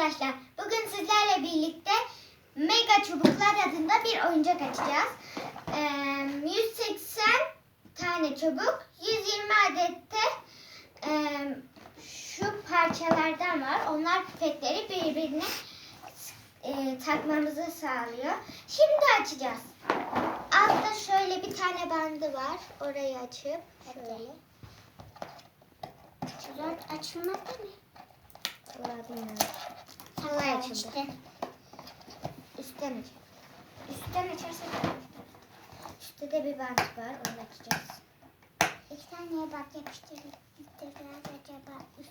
arkadaşlar. Bugün sizlerle birlikte Mega Çubuklar adında bir oyuncak açacağız. Ee, 180 tane çubuk, 120 adette e, şu parçalardan var. Onlar pipetleri birbirine e, takmamızı sağlıyor. Şimdi açacağız. Altta şöyle bir tane bandı var. Orayı açıp şöyle. Açılmadı mı? Vallahi bilmiyorum. Kolay açıldı. İşte. Üstten aç. Üstten açarsak Üstte de bir bant var. Onu açacağız. İki tane bak yapıştırdık. Acaba üst.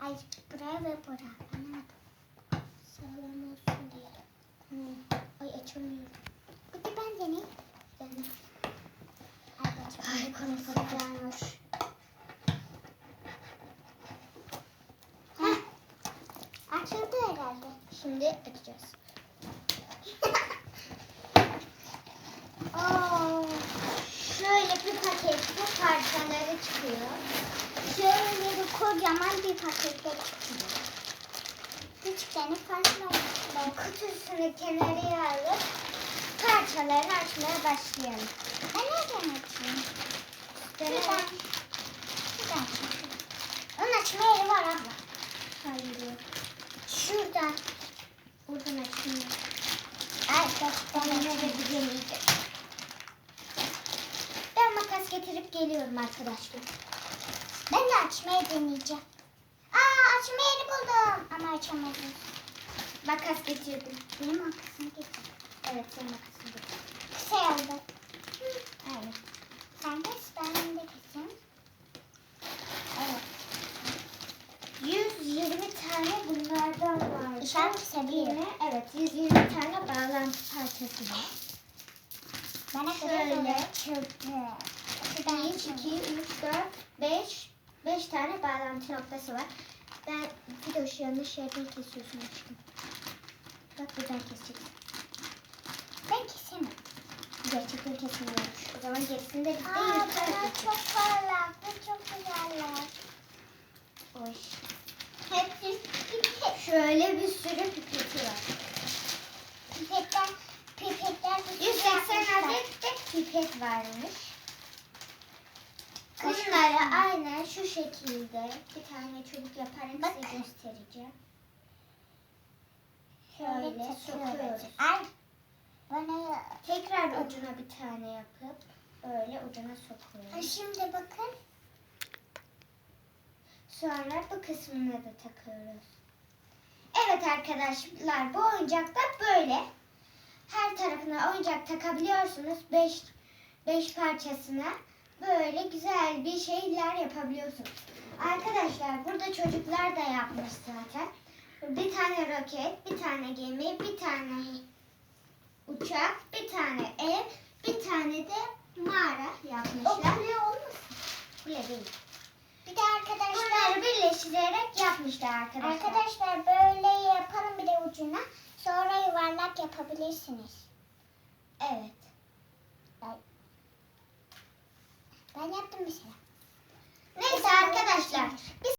Ay buraya ve buraya. Anlamadım. Sağlam olsun diye. Hmm. Ay açamıyorum. Bir de ben deneyeyim. Yani. Ay. Ay konu. Açıldı herhalde. Şimdi açacağız. Oo. Şöyle bir pakette parçaları çıkıyor. Şöyle bir kocaman bir pakette çıkıyor. Küçüklerini fazla. Kutusunu kenarıya alıp parçalarını açmaya başlayalım. Ben nereden açayım? Şuradan. Şuradan. Şuradan. Onun açma yeri var abla. Hayır yok. Şuradan. Buradan açayım. Ay Ben deneyeceğim. Ben makas getirip geliyorum arkadaşlar. Ben de açmayı deneyeceğim. Aa açma yeri buldum. Ama açamadım. Makas getirdim. Benim makasını getir. Evet sen makasını getir. Kısa yolda. Aynen. Sen kes ben de keseyim. Evet. 120 tane bunlardan var. İşaret. Yine evet 120 tane bağlantı parçası var. Bana Şöyle. çıktı. 1, 2, 3, 4, 5, 5 tane bağlantı noktası var. Ben Fidoş yanlış yerden kesiyorsun aşkım. Bak buradan keseceksin. Ben kesemem. Gerçekten kesilmiyormuş. O zaman gerisini de biz de Aa bana çok parlak. Çok güzeller. Şöyle bir sürü pipeti var. Pipetler, pipetler. 180 adet de pipet varmış. Bunları aynen şu şekilde bir tane çubuk yaparak Bak. size göstereceğim. Şöyle Şöyle sokuyoruz. Ay. Bana Tekrar ucuna bir tane yapıp böyle ucuna Ha, sokuyoruz. şimdi bakın. Sonra bu kısmına da takıyoruz. Arkadaşlar bu oyuncak da böyle. Her tarafına oyuncak takabiliyorsunuz. 5 5 parçasına böyle güzel bir şeyler yapabiliyorsunuz. Arkadaşlar burada çocuklar da yapmış zaten. Bir tane roket, bir tane gemi, bir tane uçak, bir tane ev, bir tane de mağara O yapmışlar. kule olmasın? Bile değil. Birleştirerek yapmışlar arkadaşlar. arkadaşlar böyle yapalım bir de ucuna. Sonra yuvarlak yapabilirsiniz. Evet. Ben yaptım mesela.